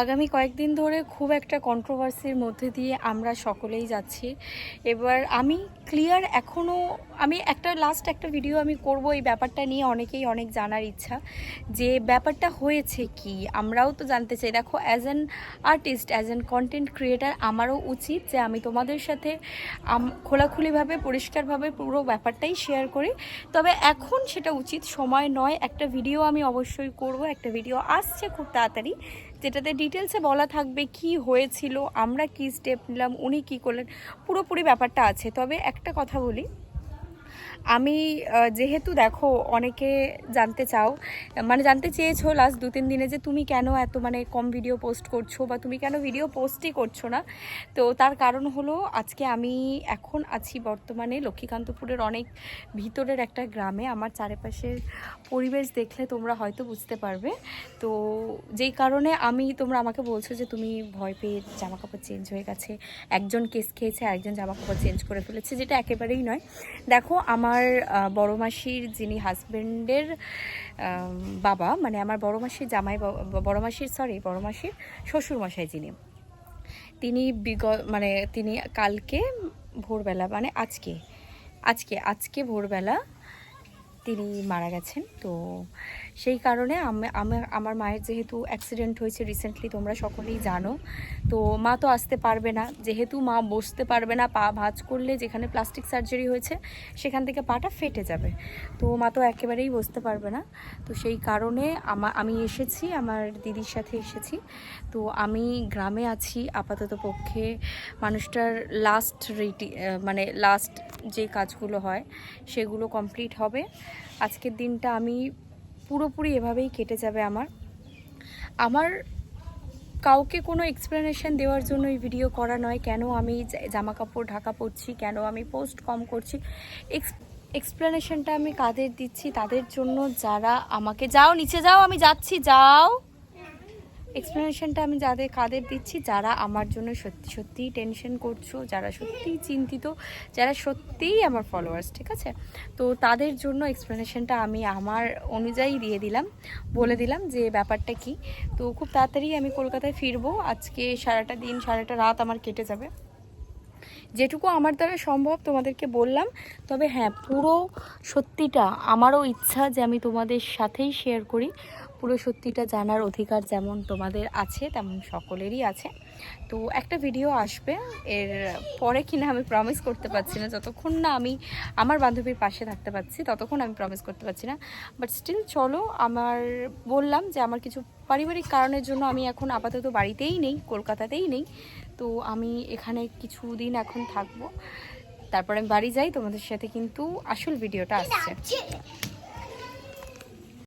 আগামী কয়েকদিন ধরে খুব একটা কন্ট্রোভার্সির মধ্যে দিয়ে আমরা সকলেই যাচ্ছি। এবার আমি ক্লিয়ার এখনও আমি একটা লাস্ট একটা ভিডিও আমি করব এই ব্যাপারটা নিয়ে অনেকেই অনেক জানার ইচ্ছা যে ব্যাপারটা হয়েছে কি? আমরাও তো জানতে চাই। দেখো as an artist as an content creator আমারও উচিত যে আমি তোমাদের সাথে খোলাখুলিভাবে, পরিষ্কারভাবে পুরো ব্যাপারটাই শেয়ার করি। তবে এখন সেটা উচিত সময় নয়। একটা ভিডিও আমি অবশ্যই করব। একটা ভিডিও আসছে খুব তাড়াতাড়ি। যেটাতে ডিটেলসে বলা থাকবে কি হয়েছিল, আমরা কি স্টেপ নিলাম, উনি কি করলেন, পুরোপুরি ব্যাপারটা আছে। তবে একটা কথা বলি আমি যেহেতু দেখো অনেকে জানতে চাও মানে জানতে চেয়েছো লাস্ট দু তিন দিনে যে তুমি কেন এত মানে কম ভিডিও পোস্ট করছ বা তুমি কেন ভিডিও পোস্টই করছ না? তো তার কারণ হলো আজকে আমি এখন আছি বর্তমানে লক্ষ্মীকান্তপুরের অনেক ভিতরের একটা গ্রামে। আমার চারিপাশের পরিবেশ দেখলে তোমরা হয়তো বুঝতে পারবে। তো যেই কারণে আমি, তোমরা আমাকে বলছো যে তুমি ভয় পেয়ে জামা কাপড় চেঞ্জ হয়ে গেছে। একজন কেস খেয়েছে, আরেকজন জামা কাপড় চেঞ্জ করে ফেলেছে, যেটা একেবারেই নয়। দেখো আমার বড় মাসির যিনি হাজব্যান্ডের বাবা মানে আমার বড় মাসির জামাই বড় মাসির সরি বড় মাসির শ্বশুরমশাই যিনি। তিনি বিগ মানে তিনি কালকে ভোরবেলা মানে আজকে আজকে আজকে ভোরবেলা তিনি মারা গেছেন। তো সেই কারণে আমি, আমি- আমার মায়ের যেহেতু অ্যাক্সিডেন্ট হয়েছে রিসেন্টলি তোমরা সকলেই জানো। তো মা তো আসতে পারবে না। যেহেতু মা বসতে পারবে না, পা ভাঁজ করলে যেখানে প্লাস্টিক সার্জারি হয়েছে, সেখান থেকে পাটা ফেটে যাবে। তো মা তো একেবারেই বসতে পারবে না। তো সেই কারণে আমা, আমি এসেছি, আমার দিদির সাথে এসেছি। তো আমি গ্রামে আছি, আপাতত পক্ষে মানুষটার লাস্ট রিটি মানে লাস্ট যে কাজগুলো হয়, সেগুলো কমপ্লিট হবে। আজকের দিনটা আমি পুরোপুরি এভাবেই কেটে যাবে আমার। আমার কাউকে কোনো এক্সপ্লেনেশন দেওয়ার জন্য এই ভিডিও করা নয়। কেন আমি জামা কাপড় ঢাকা পরছি? কেন আমি পোস্ট কম করছি? এক্সপ্লেনেশনটা আমি কাদের দিচ্ছি? তাদের জন্য যারা আমাকে, যাও, নিচে যাও, আমি যাচ্ছি, যাও। এক্সপ্লেনেশনটা আমি যাদের কাদের দিচ্ছি, যারা আমার জন্য সত্যি, সত্যিই টেনশন করছ, যারা সত্যিই চিন্তিত, যারা সত্যিই আমার ফলোয়ার্স ঠিক আছে? তো তাদের জন্য এক্সপ্লেনেশনটা আমি আমার অনুযায়ী দিয়ে দিলাম, বলে দিলাম যে ব্যাপারটা কি। তো খুব তাড়াতাড়ি আমি কলকাতায় ফিরবো, আজকে সারাটা দিন, সারাটা রাত আমার কেটে যাবে। যেটুকু আমার দ্বারা সম্ভব তোমাদেরকে বললাম, তবে হ্যাঁ পুরো সত্যিটা, আমারও ইচ্ছা যে আমি তোমাদের সাথেই শেয়ার করি। পুরো সত্যিটা জানার অধিকার যেমন তোমাদের আছে, তেমন সকলেরই আছে। তো একটা ভিডিও আসবে, এর পরে কিনা আমি প্রমিস করতে পারছি না। যতক্ষণ না আমি আমার বান্ধবীর পাশে থাকতে পারছি, ততক্ষণ আমি প্রমিস করতে পারছি না। বাট স্টিল চলো, আমার বললাম যে আমার কিছু পারিবারিক কারণের জন্য আমি এখন আপাতত বাড়িতেই নেই, কলকাতাতেই নেই। তো আমি এখানে কিছু দিন এখন থাকব। তারপরে আমি বাড়ি যাই তোমাদের সাথে কিন্তু আসল ভিডিওটা আসছে।